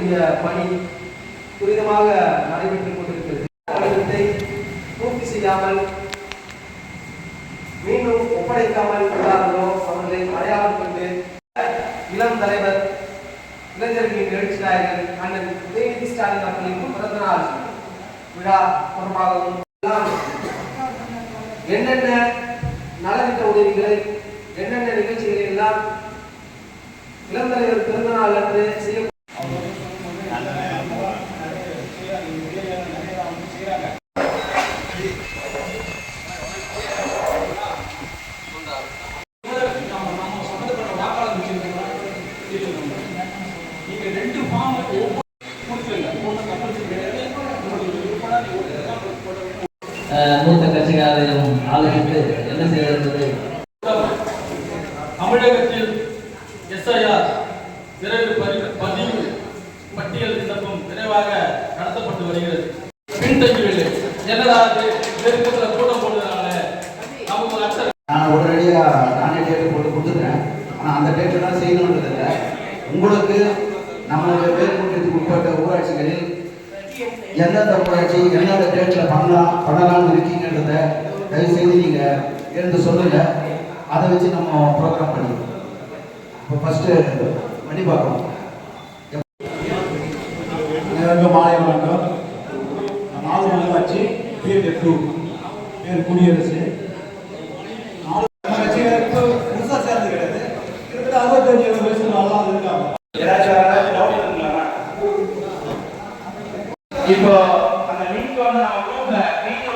செய்யக்கூடிய பணி துரிதமாக நடைபெற்றுக் கொண்டிருக்கிறது. கடிதத்தை பூர்த்தி செய்யாமல் மீண்டும் ஒப்படைக்காமல் உள்ளார்களோ அவர்களை அடையாளம் கொண்டு இளம் தலைவர் இளைஞர்களின் எழுச்சி நாயகர் அண்ணன் உதயநிதி ஸ்டாலின் அவர்களின் பிறந்த நாள் விழா தொடர்பாகவும் என்னென்ன நலத்திட்ட உதவிகளை என்னென்ன நிகழ்ச்சிகளை எல்லாம் இளம் தலைவர் பிறந்த நாள் அன்று செய்ய அஹ், மூத்த கட்சிக்காரையும் ஆலோசித்து என்ன செய்வது தமிழகத்தில் எஸ்ஐஆர் விரைவு பதி- பதிவு பட்டியல் விண்ணப்பம் விரைவாக நடத்தப்பட்டு வருகிறது. பின்தங்கிவில்லை என்னடா இது? நெருக்கத்தில் கூட்டம் போடுறதுனால நமக்கு ஒரு அச்சம் நான் உடனடியாக நானே டேட்டு போட்டு கொடுத்துட்டேன். ஆனால் அந்த டேட்டு தான் செய்யணுன்றது உங்களுக்கு நம்மளுடைய மேற்கூட்டத்துக்கு உட்பட்ட ஊராட்சிகளில் எந்தெந்த ஊராட்சி எந்தெந்த டேட்டில் பண்ணலாம் பண்ணலாம்னு இருக்கீங்கன்றத தயவு செய்து நீங்கள் எடுத்து சொல்லுங்க. அதை வச்சு நம்ம ப்ரோக்ராம் பண்ணிக்கலாம் இப்போ ஃபஸ்ட்டு பண்ணி பார்க்கணும் மாலை வணக்கம். நாலு நகராட்சி பேர் பேர் குடியரசு. நாலு கட்சிகளுக்கு புதுசாக சேர்ந்து கிடையாது. கிட்டத்தட்ட அறுபத்தஞ்சு வயசு இப்போ அந்த லிங்க் வந்து நம்ம ரூம்ல வீடியோ